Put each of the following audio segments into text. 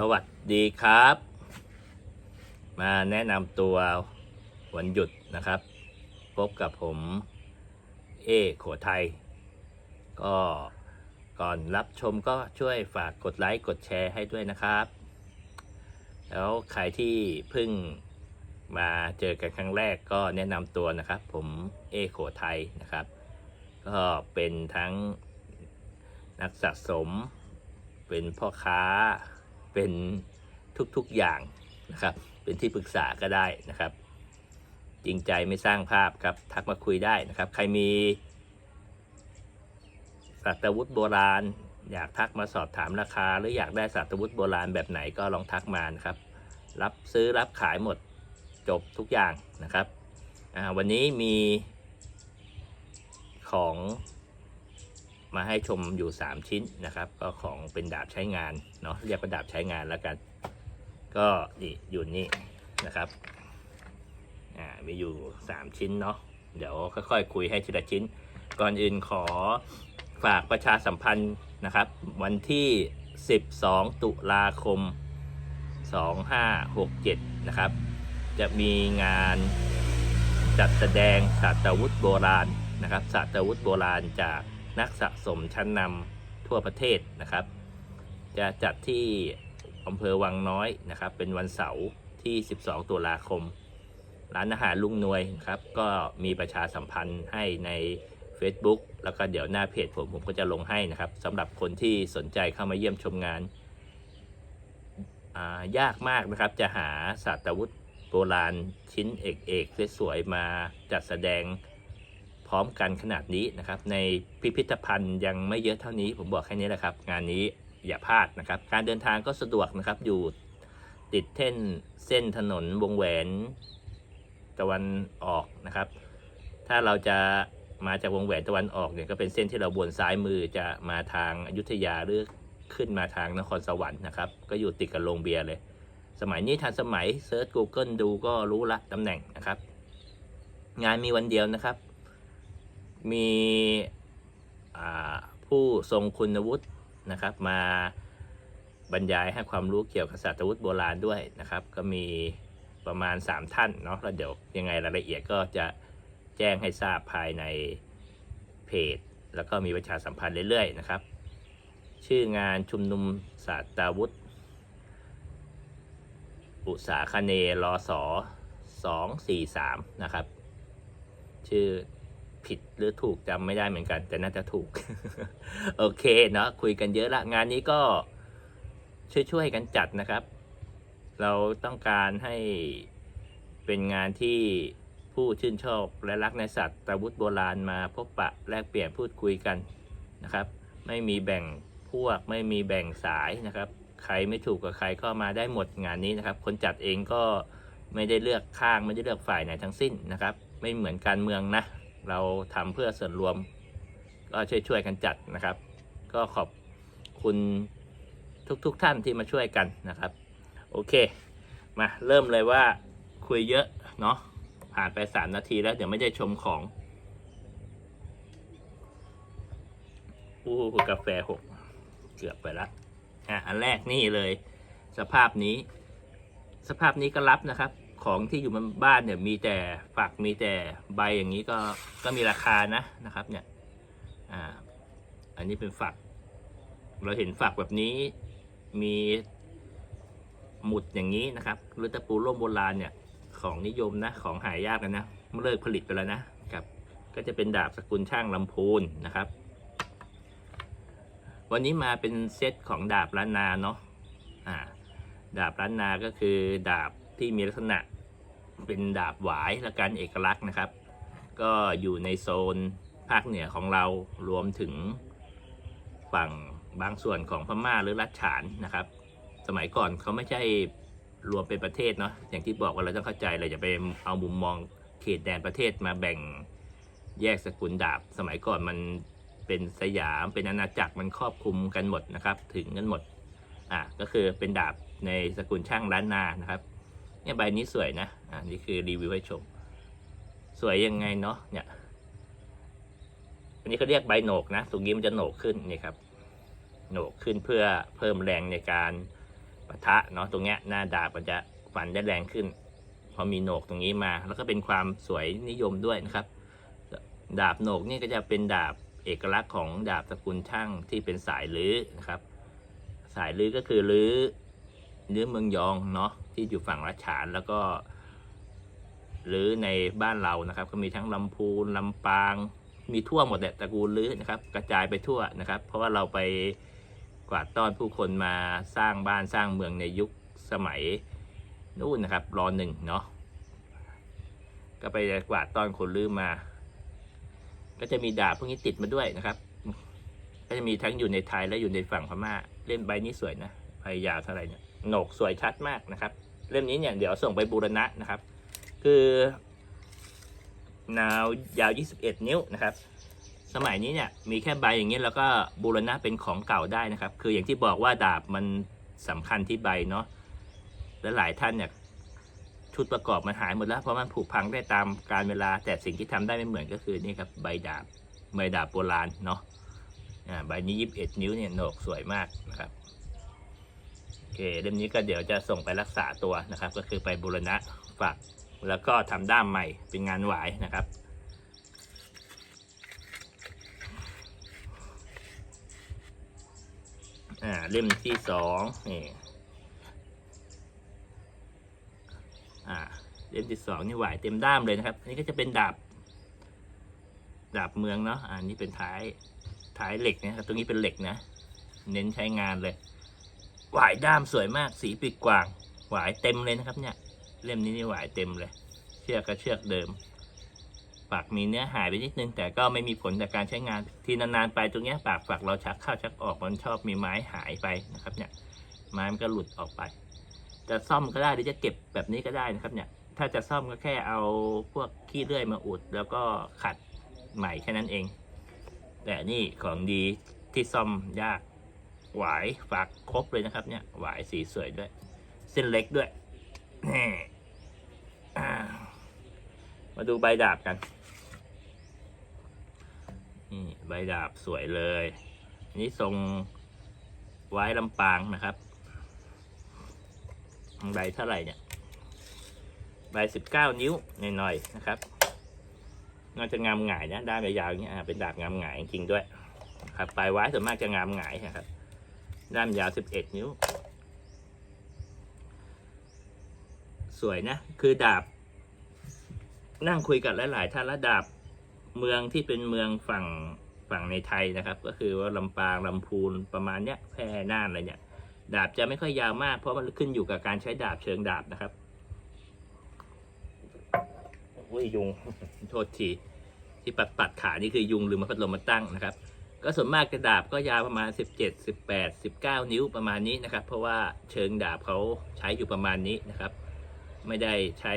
สวัสดีครับ มาแนะนำตัววันหยุดนะครับ พบกับผมเอโขไทย ก็ก่อนรับชมก็ช่วยฝากกดไลค์กดแชร์ให้ด้วยนะครับ แล้วใครที่เพิ่งมาเจอกันครั้งแรกก็แนะนำตัวนะครับ ผมเอโขไทยนะครับ ก็เป็นทั้งนักสะสม เป็นพ่อค้า เป็นทุกๆอย่างนะครับ เป็นที่ปรึกษาก็ได้นะครับ จริงใจไม่สร้างภาพครับ ทักมาคุยได้นะครับ ใครมีสัตวุธโบราณ อยากทักมาสอบถามราคา หรืออยากได้สัตวุธโบราณแบบไหนก็ลองทักมานะครับ รับซื้อรับขายหมดจบทุกอย่างนะครับวันนี้มีของ มาให้ชมอยู่ 3 ชิ้นนะครับ ก็ของเป็นดาบใช้งานเนาะเรียกว่าดาบใช้งานแล้วกัน ก็นี่อยู่นี่นะครับอ่ามีอยู่ 3 ชิ้นเนาะเดี๋ยวค่อยๆคุยให้ทีละชิ้น ก่อนอื่นขอฝากประชาสัมพันธ์นะครับ วันที่ 12 ตุลาคม 2567 นะครับ จะมีงานจัดแสดงศาสตรวุธโบราณนะครับศาสตรวุธโบราณจาก นักสะสมชั้นนำทั่วประเทศนะครับ จะจัดที่อำเภอวังน้อยนะครับ เป็นวันเสาร์ที่ 12 ตุลาคม ร้านอาหารลุงนวยครับ ก็มีประชาสัมพันธ์ให้ใน Facebook แล้วก็เดี๋ยวหน้าเพจผมผมก็จะลงให้นะครับสำหรับคนที่สนใจเข้ามาเยี่ยมชมงานายากมากนะครับจะหาศาสตรวุธโบราณชิ้นเอกเอกๆสวยๆมาจัดแสดง พร้อมกันขนาดนี้นะครับ ในพิพิธภัณฑ์ยังไม่เยอะเท่านี้ ผมบอกแค่นี้แหละครับ งานนี้อย่าพลาดนะครับ การเดินทางก็สะดวกนะครับ อยู่ติดเส้นเส้นถนนวงแหวนตะวันออกนะครับ ถ้าเราจะมาจากวงแหวนตะวันออกเนี่ยก็เป็นเส้นที่เราบนซ้ายมือจะมาทางอยุธยาหรือขึ้นมาทางนครสวรรค์นะครับ ก็อยู่ติดกับโรงเบียร์เลย สมัยนี้ทันสมัยเซิร์ช Google ดูก็รู้ละตำแหน่งนะครับ งานมีวันเดียวนะครับ มีผู้ทรงคุณวุฒินะครับ มาบรรยายให้ความรู้เกี่ยวกับศาสตราวุธโบราณด้วยนะครับ ก็มีประมาณ 3 ท่านเนาะแล้วเดี๋ยวยังไงรายละเอียดก็จะแจ้งให้ทราบภายในเพจ แล้วก็มีประชาสัมพันธ์เรื่อยๆนะครับ ชื่องานชุมนุมศาสตราวุธอุตสาคเนรอสอสองสี่สามนะครับ ชื่อ ผิดหรือถูกจำไม่ได้เหมือนกัน แต่น่าจะถูก โอเคเนาะคุยกันเยอะละ งานนี้ก็ช่วยๆกันจัดนะครับ เราต้องการให้เป็นงานที่ผู้ชื่นชอบและรักในสัตว์ตวุธโบราณมาพบปะแลกเปลี่ยนพูดคุยกันนะครับ ไม่มีแบ่งพวกไม่มีแบ่งสายนะครับ ใครไม่ถูกกับใครก็มาได้หมดงานนี้นะครับ คนจัดเองก็ไม่ได้เลือกข้างไม่ได้เลือกฝ่ายไหนทั้งสิ้นนะครับ ไม่เหมือนการเมืองนะ เราทำเพื่อส่วนรวม ก็ช่วยๆกันจัดนะครับ ก็ขอบคุณทุกๆทท่านที่มาช่วยกันนะครับ โอเค มาเริ่มเลยว่าคุยเยอะเนาะผ่านไปสามนาทีแล้ว เดี๋ยวไม่ได้ชมของอู้กาแฟหกเกือบไปละอะอันแรกนี่เลย สภาพนี้ สภาพนี้ก็รับนะครับ ของที่อยู่บนบ้านเนี่ยมีแต่ฝักมีแต่ใบอย่างนี้ก็ก็มีราคานะนะครับ เนี่ย อ่า อันนี้เป็นฝัก เราเห็นฝักแบบนี้มีหมุดอย่างนี้นะครับหรือตะปูร่มโบราณเนี่ย ของนิยมนะ ของหายากกันนะมันเลิกผลิตไปแล้วนะครับ ก็จะเป็นดาบสกุลช่างลำพูนนะครับ วันนี้มาเป็นเซตของดาบล้านนาเนาะอ่า ดาบล้านนาก็คือดาบ ที่มีลักษณะเป็นดาบหวายและการเอกลักษณ์นะครับ ก็อยู่ในโซนภาคเหนือของเรารวมถึงฝั่งบางส่วนของพม่าหรือรัชฉานนะครับ สมัยก่อนเขาไม่ใช่รวมเป็นประเทศเนาะอย่างที่บอกว่าเราต้องเข้าใจเราจะไปเอามุมมองเขตแดนประเทศมาแบ่งแยกสกุลดาบ สมัยก่อนมันเป็นสยามเป็นอาณาจักรมันครอบคลุมกันหมดนะครับ ถึงกันหมดอะก็คือเป็นดาบในสกุลช่างล้านนานะครับ เนี่ยใบนี้สวยนะอ่านี่คือรีวิวให้ชม สวยยังไงเนาะเนี่ย อันนี้เขาเรียกใบโหนกนะตรงนี้มันจะโหนกขึ้นนี่ครับโหนกขึ้นเพื่อเพิ่มแรงในการปะทะเนาะตรงเนี้ยหน้าดาบมันจะฟันได้แรงขึ้น พอมีโหนกตรงนี้มา แล้วก็เป็นความสวยนิยมด้วยนะครับ ดาบโหนกนี่ก็จะเป็นดาบเอกลักษณ์ของดาบสกุลช่างที่เป็นสายลื้อนะครับ สายลื้อก็คือลื้อลื้อเมืองยองเนาะ ที่อยู่ฝั่งรัชฉานแล้วก็ลื้อในบ้านเรานะครับ ก็มีทั้งลำพูนลำปาง มีทั่วหมดแหละตระกูลลื้อนะครับ กระจายไปทั่วนะครับ เพราะว่าเราไปกวาดต้อนผู้คนมาสร้างบ้านสร้างเมืองในยุคสมัยนู่นนะครับรอหนึ่งเนาะก็ไปกวาดต้อนคนลื้อมา ก็จะมีดาบพวกนี้ติดมาด้วยนะครับ ก็จะมีทั้งอยู่ในไทยและอยู่ในฝั่งพม่า เล่มใบนี้สวยนะใบยาวเท่าไหร่เนี่ยโหนกสวยชัดมากนะครับ เล่มนี้เนี่ยเดี๋ยวส่งไปบูรณะนะครับ คือนาว ยาว 21 นิ้วนะครับ สมัยนี้เนี่ยมีแค่ใบอย่างนี้แล้วก็บูรณะเป็นของเก่าได้นะครับ คืออย่างที่บอกว่าดาบมันสำคัญที่ใบเนาะและหลายท่านเนี่ยชุดประกอบมันหายหมดแล้วเพราะมันผุพังได้ตามการเวลา แต่สิ่งที่ทำได้ไม่เหมือนก็คือนี่ครับใบดาบใบดาบโบราณเนาะใบนี้ 21 นิ้วเนี่ยโหนกสวยมากนะครับ เคเล่มนี้ก็เดี๋ยวจะส่งไปรักษาตัวนะครับ ก็คือไปบูรณะฝัก แล้วก็ทำด้ามใหม่เป็นงานหวายนะครับอ่าเล่มที่สองนี่อ่าเล่มที่สองนี่หวายเต็มด้ามเลยนะครับอันนี้ก็จะเป็นดาบดาบเมืองเนาะอ่านี่เป็นท้ายท้ายเหล็กนะครับตรงนี้เป็นเหล็กนะ เน้นใช้งานเลย หวายด้ามสวยมากสีปีกกวาง หวายเต็มเลยนะครับเนี่ย เล่มนี้นี่หวายเต็มเลย เชือกก็เชือกเดิมปากมีเนื้อหายไปนิดนึง แต่ก็ไม่มีผลจากการใช้งานที่นานๆไปตรงเนี้ยปากฝักเราชักเข้าชักออกมันชอบมีไม้หายไปนะครับ เนี่ย ไม้มันก็หลุดออกไป จะซ่อมก็ได้หรือจะเก็บแบบนี้ก็ได้นะครับ เนี่ย ถ้าจะซ่อมก็แค่เอาพวกขี้เลื่อยมาอุด แล้วก็ขัดใหม่แค่นั้นเอง แต่นี่ของดีที่ซ่อมยาก หวายฝากครบเลยนะครับ เนี่ยหวายสีสวยด้วย เส้นเล็กด้วยนี่มาดูใบดาบกัน นี่ใบดาบสวยเลยอันนี้ทรงไว้ลำปางนะครับใบเท่าไหร่เนี่ยใบสิบเก้านิ้วหน่อยๆนะครับน่าจะงามหงายนะด้ามยาวๆอย่างเงี้ยเป็นดาบงามหงายจริงด้วยครับปลายไว้ส่วนมากจะงามหงายนะครับ ด้ามยาวสิบเอ็ดนิ้ว สวยนะ คือดาบ นั่งคุยกับหลายๆท่านแล้วดาบเมืองที่เป็นเมืองฝั่งฝั่งในไทยนะครับ ก็คือว่าลำปางลำพูนประมาณเนี้ยแพร่น่านอะไรเนี่ย ดาบจะไม่ค่อยยาวมาก เพราะมันขึ้นอยู่กับการใช้ดาบเชิงดาบนะครับอุ้ยยุงโทษทีที่ปัดปัดขานี่คือยุงหรือมาพัดลมมาตั้งนะครับ ก็ส่วนมากกระดาบก็ยาวประมาณ 17 18 19 นิ้วประมาณนี้นะครับ เพราะว่าเชิงดาบเขาใช้อยู่ประมาณนี้นะครับ ไม่ได้ใช้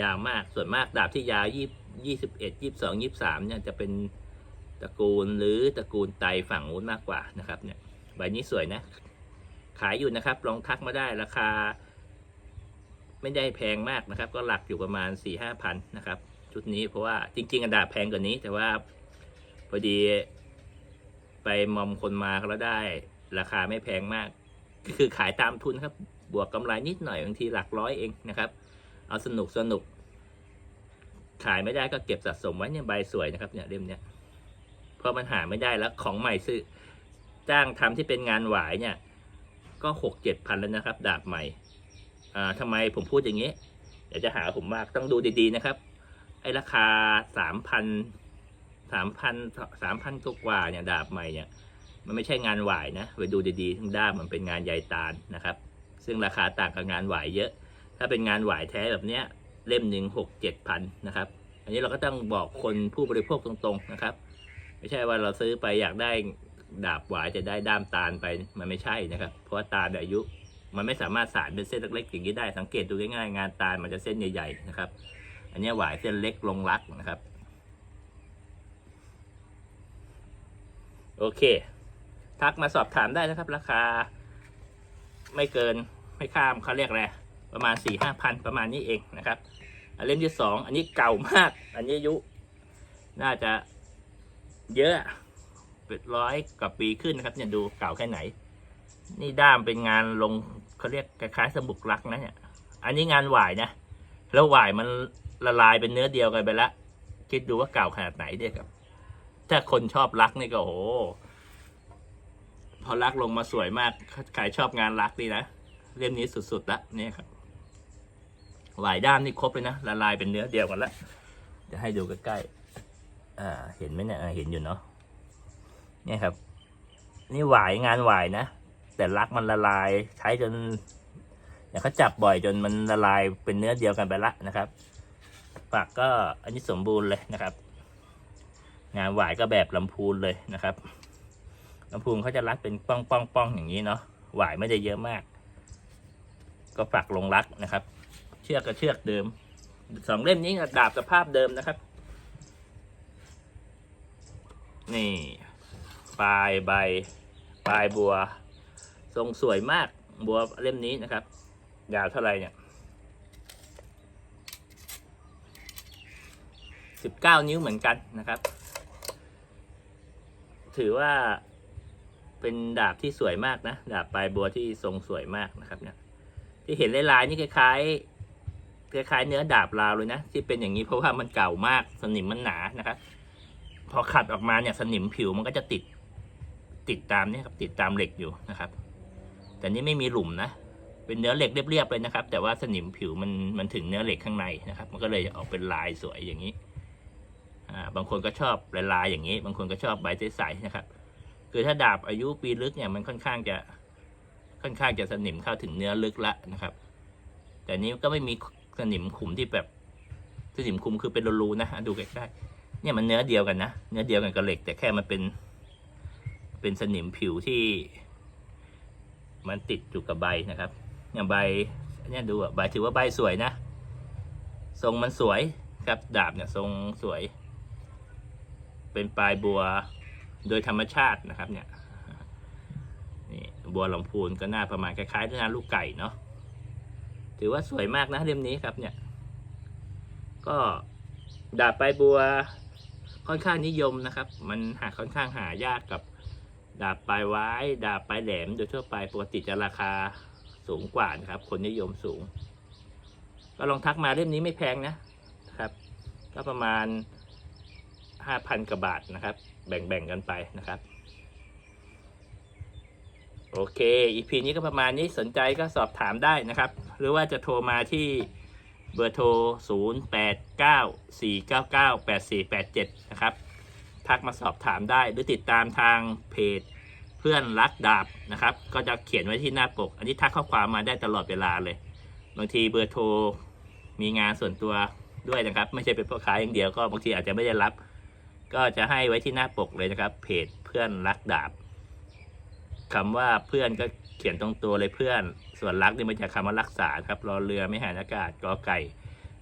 ยาวมากส่วนมากดาบที่ยาว2 21 22 23เนี่ยจะเป็นตระกูลหรือตระกูลไตฝั่งนู้นมากกว่านะครับเนี่ยใบนี้สวยนะ ขายอยู่นะครับ ลองทักมาได้ราคา ไม่ได้แพงมากนะครับ ก็หลักอยู่ประมาณ4ี่ห้าพันนะครับ ชุดนี้เพราะว่าจริงๆอะดาบแพงกว่านี้ แต่ว่าพอดี ไปมอมคนมาแล้วได้ ราคาไม่แพงมากคือขายตามทุนครับ บวกกำไรนิดหน่อยบางทีหลักร้อยเองนะครับ เอาสนุกสนุก ขายไม่ได้ก็เก็บสะสมไว้เนี่ยใบสวยนะครับเนี่ยเล่มเนี้ยพราะมันหาไม่ได้แล้วของใหม่ซื้อจ้างทำที่เป็นงานหวายเนี่ย ก็หกเจ็ดพันแล้วนะครับ ดาบใหม่อ่าทำไมผมพูดอย่างนี้เดี๋ยวจะหาผมมากต้องดูดีๆนะครับ ไอ้ราคาสามพัน สามพันสามพันกว่าเนี่ยดาบใหม่เนี่ยมันไม่ใช่งานหวายนะไปดูดีๆทั้งด้ามมันเป็นงานใยตาลนะครับ ซึ่งราคาต่างกับงานหวายเยอะ ถ้าเป็นงานหวายแท้แบบเนี้ยเล่มหนึ่งหกเจ็ดพันนะครับ อันนี้เราก็ต้องบอกคนผู้บริโภคตรงๆนะครับ ไม่ใช่ว่าเราซื้อไปอยากได้ดาบหวายจะได้ด้ามตาลไปมันไม่ใช่นะครับ เพราะว่าตาลอายุมันไม่สามารถสานเป็นเส้นเล็กๆอย่างนี้ได้สังเกตดูง่ายๆงานตาลมันจะเส้นใหญ่ๆนะครับ อันนี้หวายเส้นเล็กลงรักนะครับ โอเค ทักมาสอบถามได้นะครับ ราคา ไม่เกินไม่ข้ามเขาเรียกอะไรประมาณสี่ห้าพันประมาณนี้เองนะครับอันเล่มที่สองอันนี้เก่ามาก อันนี้อายุ น่าจะเยอะเป็นร้อยกว่าปีขึ้นนะครับ เนี่ยดูเก่าแค่ไหน นี่ด้ามเป็นงานลงเขาเรียกคล้ายๆสมุกรักนะเนี่ย อันนี้งานหวายนะ แล้วหวายมันละลายเป็นเนื้อเดียวกันไปละคิดดูว่าเก่าขนาดไหนเนี่ยครับ ถ้าคนชอบรักนี่ก็โห พอรักลงมาสวยมากใครชอบงานรักนี่นะ เล่มนี้สุดๆละเนี่ยครับหวายด้ามนี่ครบเลยนะละลายเป็นเนื้อเดียวกันละจะให้ดูใกล้ๆอ่า เห็นไหมเนี่ยเห็นอยู่เนาะเนี่ยครับ นี่หวายงานหวายนะแต่รักมันละลายใช้จนอย่างเขาจับบ่อยจนมันละลายเป็นเนื้อเดียวกันไปละนะครับปากก็อันนี้สมบูรณ์เลยนะครับ งานหวายก็แบบลำพูนเลยนะครับลำพูนเขาจะรัดเป็นป้องป้องป้องอย่างนี้เนาะหวายไม่ได้เยอะมาก ก็ฝักลงรักนะครับ เชือกกับเชือกเดิมสองเล่มนี้ดาบสภาพเดิมนะครับ นี่ปลายใบปลายบัว ทรงสวยมากบัวเล่มนี้นะครับ ยาวเท่าไหร่เนี่ยสิบเก้านิ้วเหมือนกันนะครับ ถือว่าเป็นดาบที่สวยมากนะ ดาบปลายบัวที่ทรงสวยมากนะครับ เนี่ย ที่เห็นลายๆนี่คล้ายๆคล้ายๆเนื้อดาบลาวเลยนะ ที่เป็นอย่างนี้เพราะว่ามันเก่ามากสนิมมันหนานะครับ พอขัดออกมาเนี่ยสนิมผิวมันก็จะติดติดตามเนี่ยครับ ติดตามเหล็กอยู่นะครับ แต่นี่ไม่มีหลุมนะเป็นเนื้อเหล็กเรียบๆเลยนะครับ แต่ว่าสนิมผิวมันมันถึงเนื้อเหล็กข้างในนะครับ มันก็เลยออกเป็นลายสวยอย่างนี้ บางคนก็ชอบลายๆอย่างนี้ บางคนก็ชอบใบใสๆนะครับ คือถ้าดาบอายุปีลึกเนี่ยมันค่อนข้างจะค่อนข้างจะสนิมเข้าถึงเนื้อลึกละนะครับ แต่นี้ก็ไม่มีสนิมขุมที่แบบสนิมขุมคือเป็นรูๆนะดูใกล้ๆเนี่ยมันเนื้อเดียวกันนะเนื้อเดียวกันกับเหล็ก แต่แค่มันเป็น เป็นสนิมผิวที่ มันติดอยู่กับใบนะครับอย่างใบเนี่ยดูอะใบถือว่าใบสวยนะ ทรงมันสวยครับดาบเนี่ยทรงสวย เป็นปลายบัวโดยธรรมชาตินะครับเนี่ยนี่บัวลำพูนก็หน้าประมาณคล้ายๆหน้าลูกไก่เนาะถือว่าสวยมากนะเล่มนี้ครับเนี่ย ก็ดาบปลายบัวค่อนข้างนิยมนะครับ มันหาค่อนข้างหายากกับดาบปลายไว้ ดาบปลายแหลม โดยทั่วไปปกติจะราคาสูงกว่านะครับ คนนิยมสูง ก็ลองทักมาเล่มนี้ไม่แพงนะครับ ก็ประมาณ ห้าพันกว่าบาทนะครับ แบ่งๆกันไปนะครับ โอเคอีพีนี้ก็ประมาณนี้สนใจก็สอบถามได้นะครับ หรือว่าจะโทรมาที่เบอร์โทร 0 8 9 4 9 9 8 4 8 7 นะครับ ทักมาสอบถามได้หรือติดตามทางเพจเพื่อนรักดาบนะครับ ก็จะเขียนไว้ที่หน้าปก อันนี้ทักข้อความมาได้ตลอดเวลาเลย บางทีเบอร์โทรมีงานส่วนตัวด้วยนะครับ ไม่ใช่เป็นพ่อค้าอย่างเดียวก็บางทีอาจจะไม่ได้รับ ก็จะให้ไว้ที่หน้าปกเลยนะครับ เพจเพื่อนรักดาบคำว่าเพื่อนก็เขียนตรงตัวเลยเพื่อน ส่วนรักนี่มาจากคำว่ารักษาครับรอเรือไม่หานอากาศกอไก่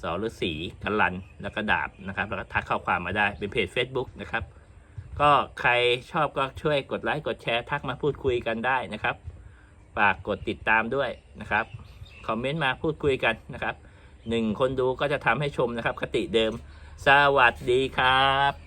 สอฤาษีกันลันแล้วก็ดาบนะครับ แล้วก็ทักข้อความมาได้เป็นเพจ Facebook นะครับ ก็ใครชอบก็ช่วยกดไลค์กดแชร์ทักมาพูดคุยกันได้นะครับฝากกดติดตามด้วยนะครับคอมเมนต์มาพูดคุยกันนะครับหนึ่งคนดูก็จะทำให้ชมนะครับ คติเดิม สวัสดีครับ